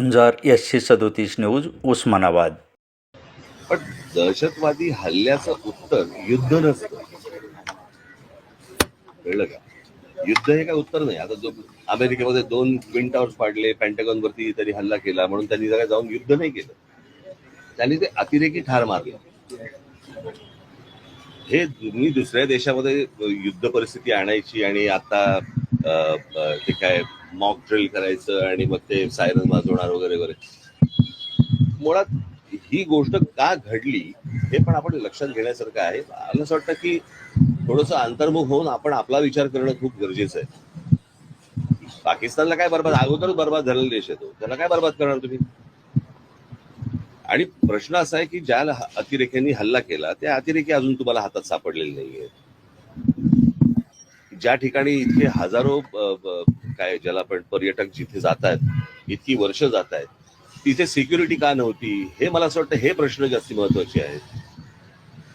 झुंजार एसशे सदोतीस न्यूज उस्मानाबाद. पण दहशतवादी हल्ल्याचं उत्तर युद्ध नसतं. कळलं का? युद्ध हे काय उत्तर नाही. आता जो अमेरिकेमध्ये दोन ट्विन टावर्स पाडले पेंटागॉन वरती त्यांनी हल्ला केला म्हणून त्यांनी जरा जाऊन युद्ध नाही केलं. त्यांनी ते अतिरेकी ठार मारले. हे मी दुसऱ्या देशामध्ये युद्ध परिस्थिती आणायची आणि आता ते काय मॉक ड्रिल करायचं आणि मग ते सायरन वाजवणार वगैरे वगैरे. मुळात ही गोष्ट का घडली हे पण आपण लक्षात घेण्यासारखं आहे. मला असं वाटतं की थोडस अंतर्मुख होऊन आपण आपला विचार करणं खूप गरजेचं आहे. पाकिस्तानला काय बरबाद? अगोदरच बरबाद झालेला देश येतो त्याला काय बरबाद करणार तुम्ही? आणि प्रश्न असा आहे की ज्या अतिरेक्यांनी हल्ला केला त्या अतिरेकी अजून तुम्हाला हातात सापडलेले नाहीये ज्या ठिकाणी इतके हजारो काय ज्याला आपण पर्यटक जिथे जात आहेत इतकी वर्ष जात आहेत तिथे सिक्युरिटी का नव्हती? हे मला असं वाटतं हे प्रश्न जास्ती महत्त्वाचे आहेत.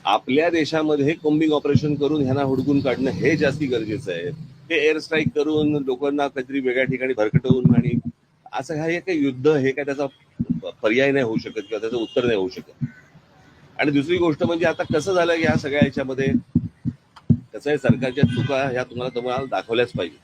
आपल्या देशामध्ये कोम्बिंग ऑपरेशन करून ह्यांना हुडकून काढणं हे जास्ती गरजेचं आहे. हे एअर स्ट्राईक करून लोकांना काहीतरी वेगळ्या ठिकाणी भरकटवून आणि असं हा काही युद्ध हे काय त्याचा पर्याय नाही होऊ शकत किंवा त्याचं उत्तर नाही होऊ शकत. आणि दुसरी गोष्ट म्हणजे आता कसं झालं या सगळ्या ह्याच्यामध्ये कसं आहे सरकारच्या चुका ह्या तुम्हाला तुम्हाला दाखवल्याच पाहिजे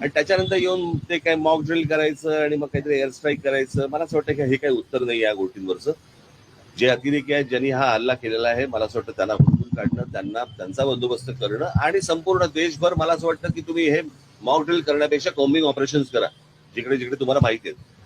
आणि त्याच्यानंतर येऊन ते काय मॉक ड्रिल करायचं आणि मग काहीतरी एअर स्ट्राईक करायचं. मला असं वाटतं की हे काही उत्तर नाही या गोष्टींवरचं. जे अतिरेकी आहेत ज्यांनी हा हल्ला केलेला आहे मला असं वाटतं त्यांना हुडकून काढणं त्यांना त्यांचा बंदोबस्त करणं आणि संपूर्ण देशभर मला असं वाटतं की तुम्ही हे मॉक ड्रिल करण्यापेक्षा कॉम्बिंग ऑपरेशन करा. जिकडे जिकडे तुम्हाला माहिती आहेत